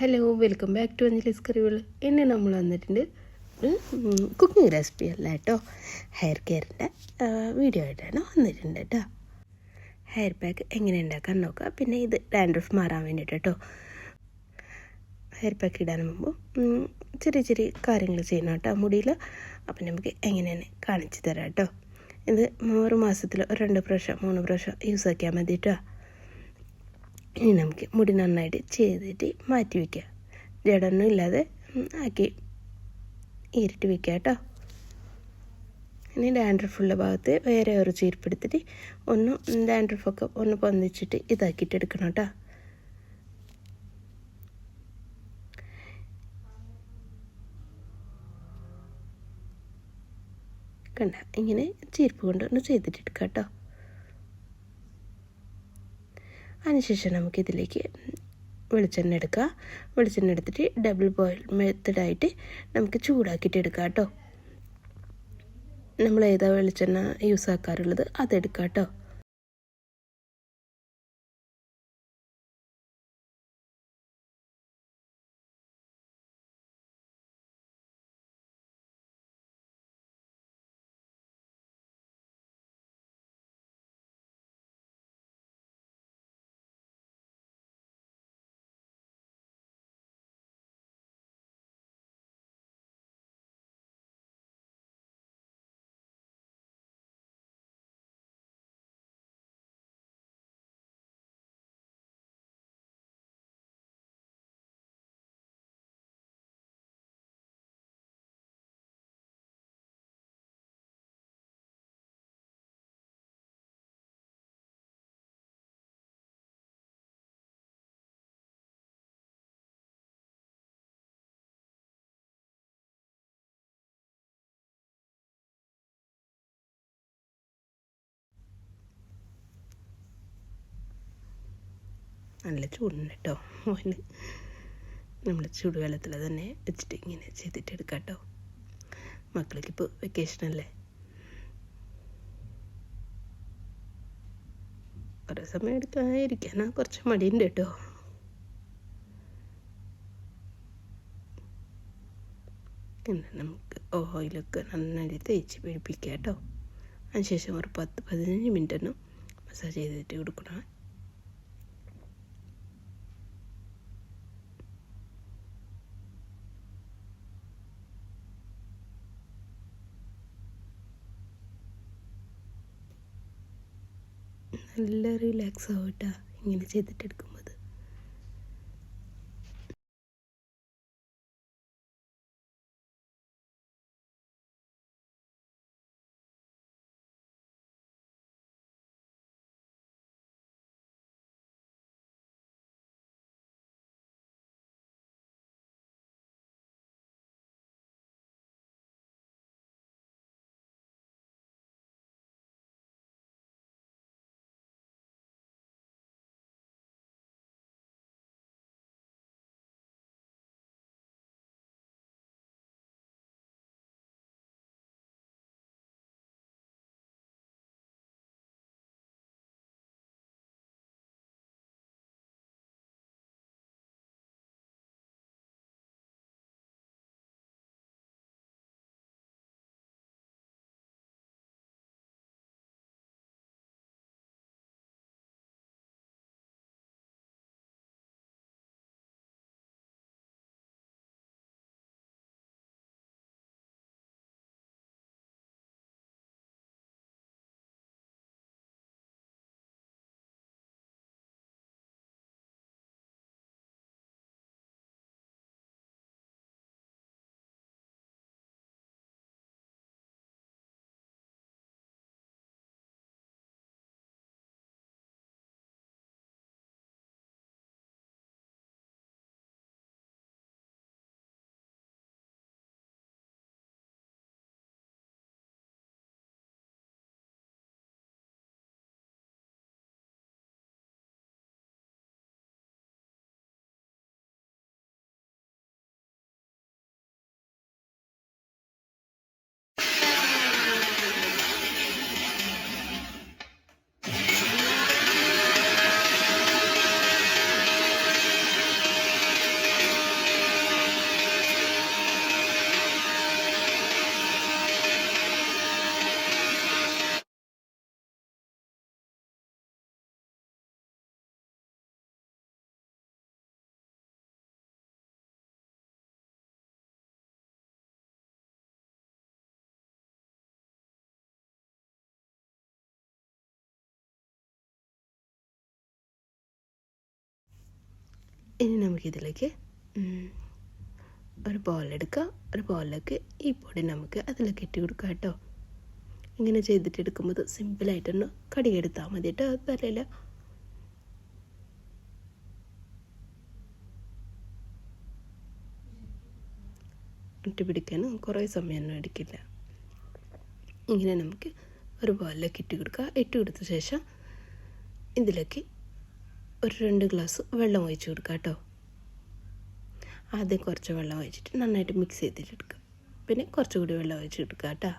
Hello welcome back to Anjali's കറികൾ എന്നെ നമ്മൾ വന്നിട്ടുണ്ട് കുക്കിംഗ് റെസിപ്പി അല്ല കേട്ടോ. ഹെയർ കെയറിന്റെ വീഡിയോ ആയിട്ടാണ് വന്നിട്ടുണ്ട് കേട്ടോ. ഹെയർ പാക്ക് എങ്ങനെ ഉണ്ടാക്കാൻ നോക്കുക പിന്നെ ഇത് ഡാൻഡ്രഫ് മാറാൻ വേണ്ടിയിട്ട് കേട്ടോ. ഹെയർ പാക്ക് ഇടാൻ മുമ്പ് ചെറിയ ചെറിയ കാര്യങ്ങൾ ചെയ്യണം കേട്ടോ മുടിയിൽ. അപ്പം നമുക്ക് എങ്ങനെയാണ് കാണിച്ചു തരാം കേട്ടോ. ഇത് ഒരു മാസത്തിൽ രണ്ട് പ്രാവശ്യം മൂന്ന് പ്രാവശ്യം യൂസ് ആക്കിയാൽ മതി കേട്ടോ. ഇനി നമുക്ക് മുടി നന്നായിട്ട് ചെയ്തിട്ട് മാറ്റി വയ്ക്കുക ജടൊന്നും ഇല്ലാതെ ആക്കി ഈരിട്ട് വയ്ക്കുക കേട്ടോ. ഇനി ഡാൻഡ്രഫുള്ള ഭാഗത്ത് വേറെ ഒരു ചീർപ്പെടുത്തിട്ട് ഒന്ന് ഡാൻഡ്രഫൊക്കെ ഒന്ന് പൊന്തിച്ചിട്ട് ഇതാക്കിയിട്ട് എടുക്കണം കേട്ടോ. കണ്ട ഇങ്ങനെ ചീർപ്പ് കൊണ്ട് ഒന്ന് ചെയ്തിട്ട് എടുക്കാം കേട്ടോ. അതിനുശേഷം നമുക്കിതിലേക്ക് വെളിച്ചെണ്ണ എടുക്കുക. വെളിച്ചെണ്ണ എടുത്തിട്ട് ഡബിൾ ബോയിൽ മെത്തഡായിട്ട് നമുക്ക് ചൂടാക്കിയിട്ട് എടുക്കാം കേട്ടോ. നമ്മൾ ഏതാ വെളിച്ചെണ്ണ യൂസ് ആക്കാറുള്ളത് അതെടുക്കാം കേട്ടോ. നല്ല ചൂടുണ്ട് കേട്ടോ മോന് നമ്മൾ ചൂടുവെള്ളത്തിൽ തന്നെ വെച്ചിട്ട് ഇങ്ങനെ ചെയ്തിട്ട് എടുക്കാം കേട്ടോ മക്കൾക്ക് ഇപ്പോൾ വെക്കേഷൻ അല്ലേ? കുറേ സമയം എടുക്കാതിരിക്കാനാ കുറച്ച് മടിയുണ്ട് കേട്ടോ പിന്നെ നമുക്ക് ഓയിലൊക്കെ നന്നായിട്ട് തേച്ച് പിടിപ്പിക്കാം കേട്ടോ അതിനുശേഷം ഒരു പത്ത് പതിനഞ്ച് മിനിറ്റ് ഒന്ന് മസാജ് ചെയ്തിട്ട് കൊടുക്കണം. നല്ല റിലാക്സ് ആവും കേട്ടോ ഇങ്ങനെ ചെയ്തിട്ടെടുക്കും ഇനി നമുക്കിതിലേക്ക് ഒരു ബോളെടുക്കുക ഒരു ബോളിലേക്ക് ഈ പൊടി നമുക്ക് അതിലേക്ക് ഇട്ട് കൊടുക്കാം കേട്ടോ. ഇങ്ങനെ ചെയ്തിട്ട് എടുക്കുമ്പോൾ സിമ്പിളായിട്ടൊന്ന് കടിയെടുത്താൽ മതി കേട്ടോ. തലയില ഇട്ട് പിടിക്കാൻ കുറേ സമയമൊന്നും എടുക്കില്ല. ഇങ്ങനെ നമുക്ക് ഒരു ബോളിലേക്ക് ഇട്ട് കൊടുക്കുക ഇട്ട് കൊടുത്ത ശേഷം ഇതിലേക്ക് ഒരു രണ്ട് ഗ്ലാസ് വെള്ളം ഒഴിച്ച് കൊടുക്കുക കേട്ടോ. ആദ്യം കുറച്ച് വെള്ളം ഒഴിച്ചിട്ട് നന്നായിട്ട് മിക്സ് ചെയ്തിട്ടെടുക്കുക പിന്നെ കുറച്ചുകൂടി വെള്ളം ഒഴിച്ച് കൊടുക്കുക കേട്ടോ.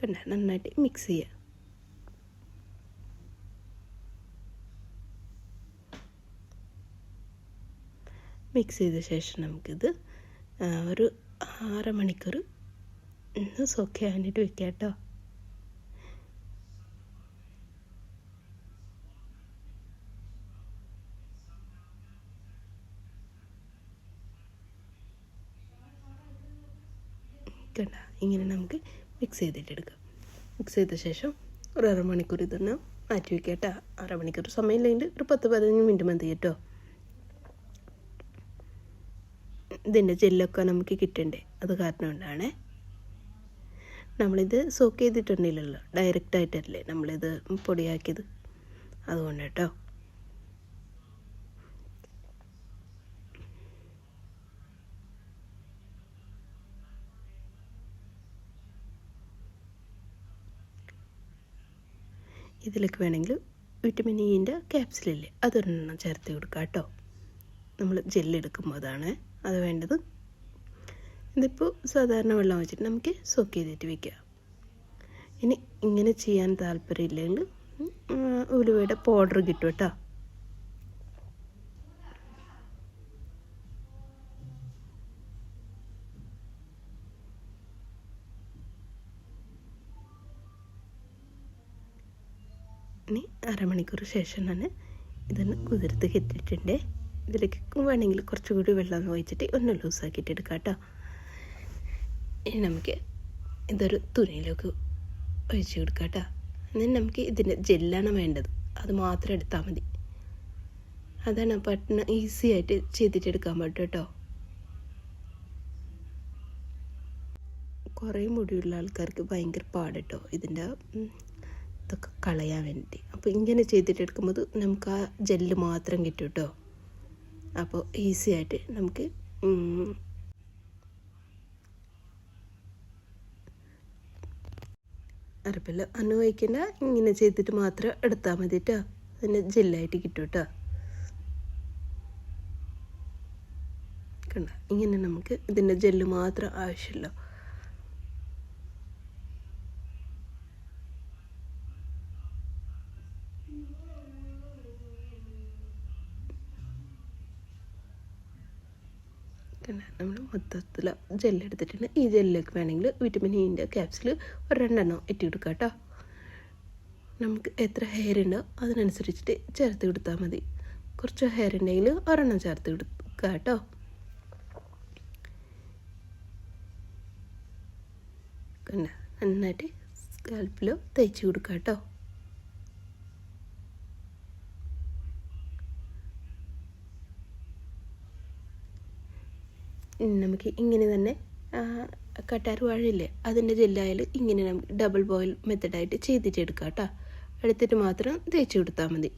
കണ്ട? നന്നായിട്ട് മിക്സ് ചെയ്യുക മിക്സ് ചെയ്ത ശേഷം നമുക്കിത് ഒരു ആറ് മണിക്കൂർ സോക്ക് ചെയ്യാനായിട്ട് വെക്കാം കേട്ടോ. കണ്ട ഇങ്ങനെ നമുക്ക് മിക്സ് ചെയ്തിട്ടെടുക്കാം മിക്സ് ചെയ്ത ശേഷം ഒരു അരമണിക്കൂർ ഇതൊന്ന് മാറ്റി വെക്കാം കേട്ടോ. അരമണിക്കൂർ സമയമില്ലെങ്കിൽ ഒരു പത്ത് പതിനഞ്ച് മിനിറ്റ് മതി കേട്ടോ. ഇതിന്റെ ജെല്ലൊക്കെ നമുക്ക് കിട്ടണ്ടേ? അത് കാരണം കൊണ്ടാണ്. നമ്മളിത് സോക്ക് ചെയ്തിട്ടുണ്ടല്ലോ ഡയറക്റ്റ് ആയിട്ടല്ലേ നമ്മളിത് പൊടിയാക്കിയത്. അതുകൊണ്ട് കേട്ടോ. ഇതിലേക്ക് വേണമെങ്കിൽ വിറ്റമിൻ ഇന്റെ ക്യാപ്സിലില്ലേ അതൊരെണ്ണം ചേർത്ത് കൊടുക്കാം കേട്ടോ. നമ്മൾ ജെല്ലെടുക്കുമ്പോൾ അതാണ്. അത് വേണ്ടത് ഇതിപ്പോൾ സാധാരണ വെള്ളം വെച്ചിട്ട് നമുക്ക് സോക്ക് ചെയ്തിട്ട് വെക്കാം ഇനി ഇങ്ങനെ ചെയ്യാൻ താല്പര്യമില്ലെങ്കിൽ ഉലുവയുടെ പൗഡർ കിട്ടും കേട്ടോ ഇനി അരമണിക്കൂർ ശേഷം തന്നെ ഇതൊന്ന് കുതിർത്ത് കെട്ടിയിട്ടുണ്ട്. ഇതിലേക്ക് വേണമെങ്കിൽ കുറച്ചുകൂടി വെള്ളം ഒഴിച്ചിട്ട് ഒന്ന് ലൂസാക്കിയിട്ട് എടുക്കാം കേട്ടോ. ഇനി നമുക്ക് ഇതൊരു തുണിയിലേക്ക് ഒഴിച്ച് കൊടുക്കാം കേട്ടോ. എന്നിട്ട് നമുക്ക് ഇതിന്റെ ജെല്ലാണ് വേണ്ടത്. അത് മാത്രം എടുത്താൽ മതി. അതാണ് പെട്ടെന്ന് ഈസി ആയിട്ട് ചെയ്തിട്ടെടുക്കാൻ പറ്റും കേട്ടോ. കുറേ മുടിയുള്ള ആൾക്കാർക്ക് ഭയങ്കര പാടട്ടോ ഇതിന്റെ ഇതൊക്കെ കളയാൻ വേണ്ടി. അപ്പോൾ ഇങ്ങനെ ചെയ്തിട്ടെടുക്കുമ്പോൾ നമുക്ക് ആ ജെല്ല് മാത്രം കിട്ടും കേട്ടോ. അപ്പോൾ ഈസി ആയിട്ട് നമുക്ക് അരപ്പില്ല അന്ന് വയ്ക്കണ്ട. ഇങ്ങനെ ചെയ്തിട്ട് മാത്രം എടുത്താൽ മതി കേട്ടോ അതിന് ജെല്ലായിട്ട് കിട്ടും കേട്ടോ കണ്ട? ഇങ്ങനെ നമുക്ക് ഇതിന്റെ ജെല്ല് മാത്രം ആവശ്യമുള്ളൂ. കണ്ട നമ്മൾ മൊത്തത്തിൽ ജെല്ലെടുത്തിട്ടുണ്ട് ഈ ജെല്ലിലേക്ക് വേണമെങ്കിൽ വിറ്റമിൻ ഇന്റെ ക്യാപ്സിൽ ഒരു രണ്ടെണ്ണം ഇട്ട് കൊടുക്കാം കേട്ടോ നമുക്ക് എത്ര ഹെയർ ഉണ്ടോ അതിനനുസരിച്ചിട്ട് ചേർത്ത് കൊടുത്താൽ മതി. കുറച്ച് ഹെയർ ഉണ്ടെങ്കിൽ ഒരെണ്ണം ചേർത്ത് കൊടുക്കുക കേട്ടോ കണ്ട? നന്നായിട്ട് സ്കാൽപ്പിലോ തേച്ച് കൊടുക്കുക കേട്ടോ നമുക്ക് ഇങ്ങനെ തന്നെ കട്ടാർ വാഴയില്ലേ അതിന്റെ ജെല്ലായാലും ഇങ്ങനെ നമുക്ക് ഡബിൾ ബോയിൽ മെത്തഡായിട്ട് ചെയ്തിട്ട് എടുക്കാം കേട്ടോ എടുത്തിട്ട് മാത്രം തേച്ച് കൊടുത്താൽ മതി.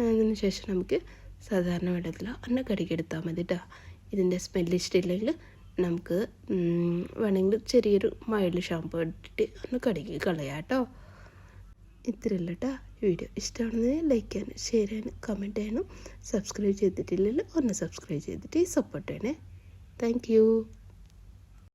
അതിന് ശേഷം നമുക്ക് സാധാരണ വെള്ളത്തിൽ അന്ന കടിക്കെടുത്താൽ മതി കേട്ടോ ഇതിന്റെ സ്മെല്ല് ഇഷ്ടമില്ലെങ്കിൽ നമുക്ക് വേണമെങ്കിൽ ചെറിയൊരു മൈൽഡ് ഷാമ്പു ഇട്ടിട്ട് ഒന്ന് കടുകി കളയാം കേട്ടോ ഇത്രയല്ല കേട്ടോ വീഡിയോ ഇഷ്ടമാണെന്ന് ലൈക്ക് ചെയ്യാനും ഷെയർ ചെയ്യാനും കമന്റ് ചെയ്യാനും സബ്സ്ക്രൈബ് ചെയ്തിട്ടില്ലെങ്കിൽ ഒന്ന് സബ്സ്ക്രൈബ് ചെയ്തിട്ട് സപ്പോർട്ട് ചെയ്യണേ. താങ്ക്